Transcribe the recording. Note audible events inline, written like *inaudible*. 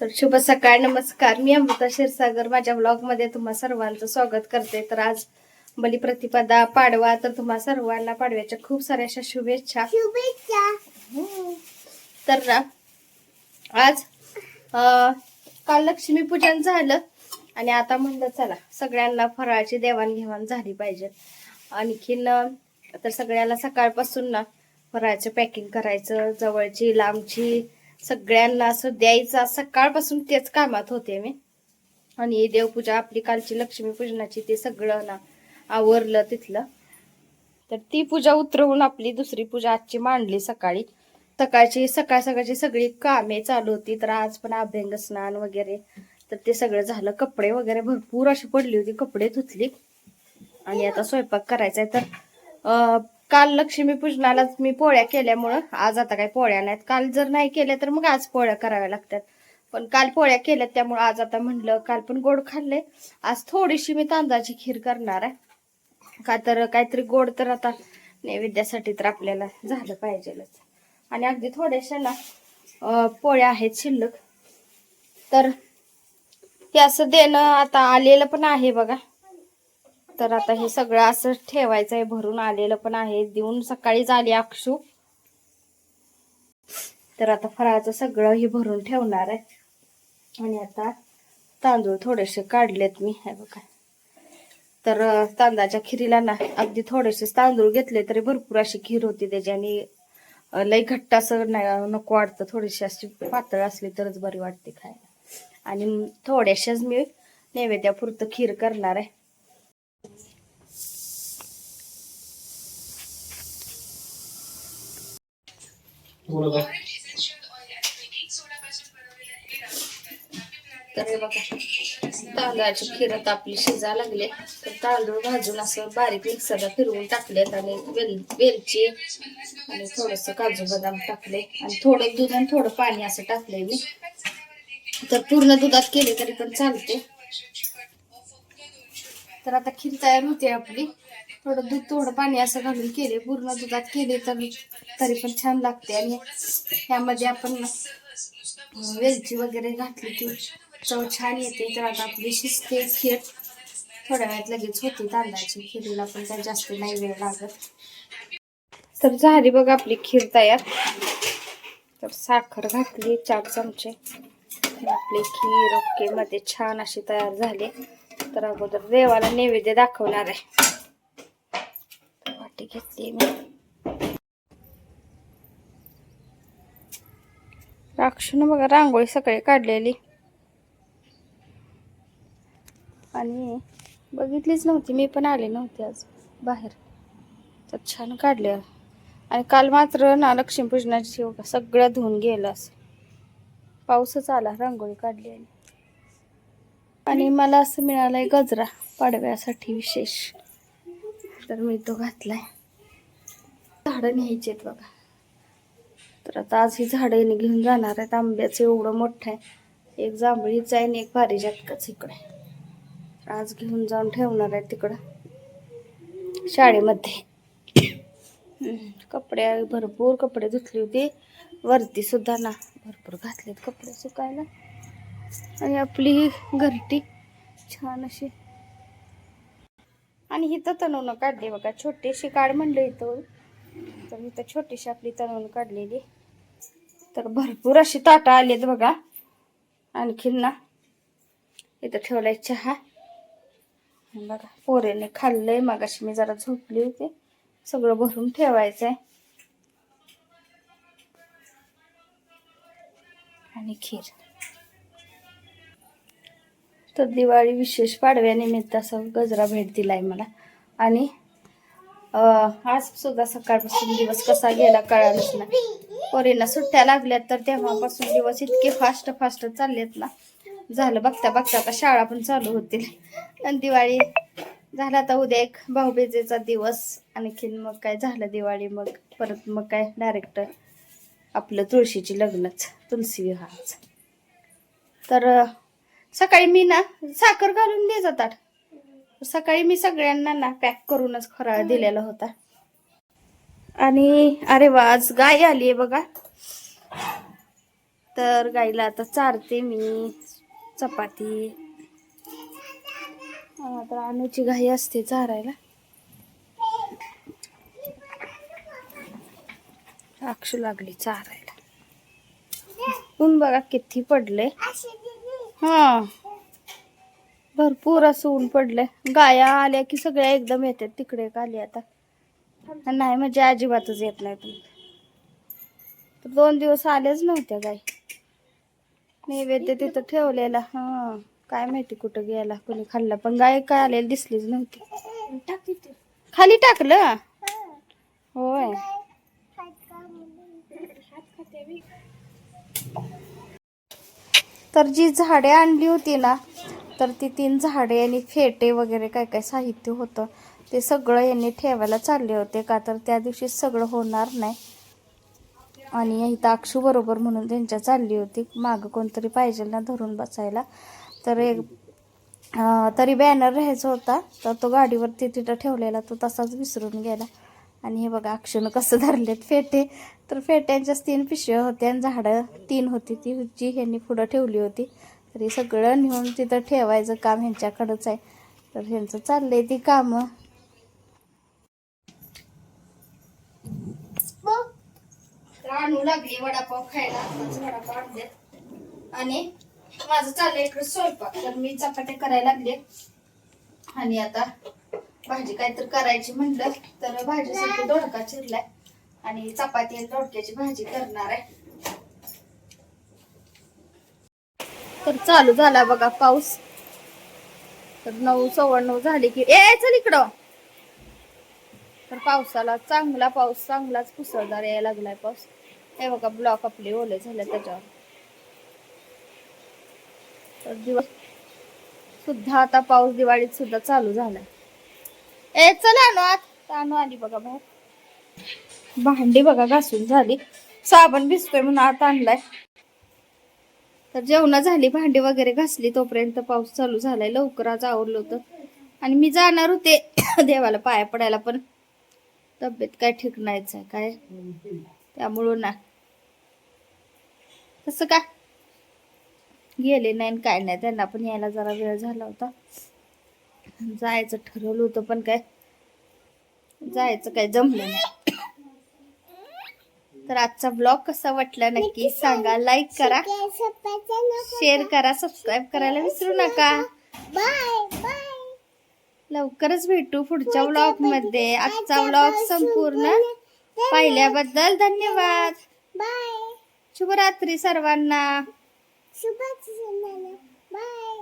तर शुभ सकाळ नमस्कार. मी अमृता क्षीरसागर. माझ्या ब्लॉगमध्ये तुम्हा सर्वांचं स्वागत करते. तर आज बलिप्रतिपदा पाडवा. तर तुम्हा सर्वांना पाडव्याच्या खूप साऱ्या अशा शुभेच्छा. तर ना आज काल लक्ष्मी पूजन झालं. आणि आता म्हणलं चला सगळ्यांना फराळाची देवाणघेवाण झाली पाहिजे. आणखीन तर सगळ्याला सकाळपासून ना फराळाचं पॅकिंग करायचं. जवळची लांबची सगळ्यांना असं द्यायचं. सकाळपासून तेच कामात होते मी. आणि देवपूजा आपली कालची लक्ष्मी पूजनाची ते सगळं ना आवरलं तिथलं. तर ती पूजा उतरवून आपली दुसरी पूजा आजची मांडली सकाळी. सकाळची सकाळ सकाळची सगळी कामे चालू होती. तर आज पण अभ्यंग स्नान वगैरे. तर ते सगळं झालं. कपडे वगैरे भरपूर अशी पडली होती. कपडे धुतली. आणि आता स्वयंपाक करायचा आहे तर काल लक्ष्मी पूजनालाच मी पोळ्या केल्यामुळं आज आता काही पोळ्या नाहीत. काल जर नाही केल्या तर मग आज पोळ्या कराव्या लागतात. पण काल पोळ्या केल्यात त्यामुळं आज आता म्हणलं काल पण गोड खाल्ले आज थोडीशी मी तांदळाची खीर करणार आहे. का तर काहीतरी गोड तर आता नैवेद्यासाठी तर आपल्याला झालं पाहिजेलच. आणि अगदी थोड्याशा ना पोळ्या आहेत शिल्लक. तर ते असं देणं आता आलेलं पण आहे बघा. तर आता हे सगळं असं ठेवायचं आहे भरून आलेलं पण आहे. देऊन सकाळीच आली अक्षू. तर आता फराळाचं सगळं हे भरून ठेवणार आहे. आणि आता तांदूळ थोडेसे काढलेत मी. हे बघा. तर तांदळाच्या खिरीला ना अगदी थोडेसे तांदूळ घेतले तरी भरपूर अशी खीर होती त्याच्याने लई घट्ट असं नाही- नको वाटतं. थोडीशी अशी पातळ असली तरच बरी वाटते खायला. आणि थोड्याशाच मी नैवेद्यापुरतं खीर करणार आहे. तर बघा तांदळाची खीर आता आपली शिजा लागले. तर तांदूळ भाजून असं बारीक मिक्सरला फिरवून टाकलेत आणि वेल वेलची आणि थोडस काजू बदाम टाकले. आणि थोडं दूध आणि थोडं पाणी असं टाकलंय मी. तर पूर्ण दुधात केले तरी पण चालते. तर आता खीर तयार होते आपली. थोडं दूध थोडं पाणी असं घालून केले. पूर्ण दुधात केले तर तरी पण छान लागते. आणि ह्यामध्ये आपण वेलची वगैरे घातली की चव छान येते. तर आता आपली शिजते खीर. थोड्या वेळात लगेच होती तांदळाची. खिरीला पण काही जास्त नाही वेळ लागत. तर झाली बघ आपली खीर तयार. तर साखर घातली चार चमचे. आपली खीर ओके मध्ये छान अशी तयार झाली. तर अगोदर देवाला नैवेद्य दाखवणार आहे. वाटी घेतली मी. राक्षून बघा रांगोळी सकाळी काढलेली. आणि बघितलीच नव्हती मी पण आले नव्हते आज बाहेर. तर छान काढले. आणि काल मात्र ना लक्ष्मीपूजनाची बघा सगळं धुवून गेलं असं. पाऊसच आला रांगोळी काढली आणि. आणि मला असं मिळालंय गजरा पाडव्यासाठी विशेष. तर मी तो घातलाय. झाडं न्यायचेत बघा. तर आता आज ही झाडं घेऊन जाणार आहेत. आंब्याचं एवढं मोठं आहे. एक जांभळीचं आहे आणि एक पारिजातकाच इकडे आज घेऊन जाऊन ठेवणार आहे तिकडं. शाळेमध्ये. कपडे भरपूर कपडे धुतले होते. वरती सुद्धा ना. भरपूर घातलेत कपडे सुकायला. आणि आपली ही घरटी छान अशी आणि इथं तणवणं काढली बघा. छोटीशी काढ म्हणलं इथं. तर इथं छोटीशी आपली तणवण काढलेली. तर भरपूर अशी ताटा आलीत बघा. आणखीन ना इथं ठेवलाय चहा. बघा पोरेने खाल्लंय. मगाशी मी जरा झोपली होती. सगळं भरून ठेवायचंय. आणि खीर. तर दिवाळी विशेष पाडव्यानिमित्त असं गजरा भेट दिला आहे मला. आणि आज सुद्धा सकाळपासून दिवस कसा गेला कळालंच नाही. पोरींना सुट्ट्या लागल्यात तर तेव्हापासून दिवस इतके फास्ट फास्ट चाललेत ना. झालं बघता बघता आता शाळा पण चालू होतील. आणि दिवाळी झाला आता उद्या एक भाऊबीजेचा दिवस. आणखीन मग काय झालं दिवाळी मग परत मग काय डायरेक्ट आपलं तुळशीची लग्नच तुलसी विवाहाच. तर सकाळी मी ना साखर घालून दे जातात. सकाळी मी सगळ्यांना ना पॅक करूनच फराळ दिलेला होता. आणि अरे वा आज गाय आली आहे बघा. तर गाईला आता चारते मी चपाती. तर अनुची घाई असते चारायला. अक्षू लागली चारायला. ऊन बघा किती पडले हा. भरपूर असं ऊन पडलंय. गाया आल्या की सगळ्या एकदम येतात. तिकडे एक आली आता. नाही म्हणजे अजिबातच येत नाही तुम्ही तर दोन दिवस आल्याच नव्हत्या गाय नैवेद्य तिथं ठेवलेला. हा. काय माहिती कुठं गेला कोणी खाल्ला. पण गाय काय आलेली दिसलीच नव्हती. खाली टाकलं? होय. तर जी झाडे आणली होती ना तर ती तीन झाडे आणि फेटे वगैरे काय काय साहित्य होतं ते सगळं यांनी ठेवायला चालले होते का? तर त्या दिवशी सगळं होणार नाही. आणि इथं अक्षू बरोबर म्हणून त्यांच्या चालली होती. मागं कोणतरी पाहिजे ना धरून बसायला. तर एक तरी बॅनर राहायचा होता. तर तो गाडीवरती तिथं ठेवलेला तो तसाच विसरून गेला. आणि हे बघा अक्षूनं कसं धरलेत फेटे. तर फेट्यांच्याच तीन पिशव्या होत्या आणि झाडं तीन होती. ती जी ह्यांनी पुढं ठेवली होती तर हे सगळं नेऊन तिथं ठेवायचं काम ह्यांच्याकडंच आहे. तर ह्यांचं चाललंय ती कामं. आणू लागली वडापाव खायला वडापाव आणले आणि माझं चाललंय इकडे स्वयंपाक. तर मी चपात्या करायला लागले. आणि आता भाजी काहीतरी करायची म्हणलं तर भाजीसाठी दोडका चिरलाय. आणि चपाती आणि दोडक्याची भाजी करणार आहे. तर चालू झाला बघा पाऊस. तर नऊ सव्वा नऊ झाले की ए चल इकडं. तर पावसाला चांगला पाऊस चांगलाच पुसळदार यायला लागलाय पाऊस. हे बघा ब्लॉक आपले ओले झाले त्याच्यावर. तर दिवस सुद्धा आता पाऊस दिवाळीत सुद्धा चालू झालाय. ए चल आणू आत. आणू आली बघा बाहेर. भांडी बघा घासून झाली. साबण भिजतोय म्हणून आत आणलाय. तर जेवणा झाली भांडी वगैरे घासली तोपर्यंत पाऊस चालू झालाय. लवकर आज आवरलं होतं. आणि मी जाणार होते *coughs* देवाला पाया पडायला पण. तब्येत काय ठीक नाहीच आहे काय? त्यामुळं ना. तसं काय गेले नाही काय नाही. त्यांना पण यायला जरा वेळ झाला होता. जायचं ठरवलं होतं पण काय? जायचं काय जमलं नाही. तर आजचा ब्लॉग कसा वाटला नक्की सांगा. लाईक करा शेअर करा सबस्क्राईब करायला विसरू नका. लवकरच भेटू पुढच्या व्लॉगमध्ये. आजचा व्लॉग संपूर्ण पाहिल्याबद्दल धन्यवाद. शुभरात्री सर्वांना. शुभ बाय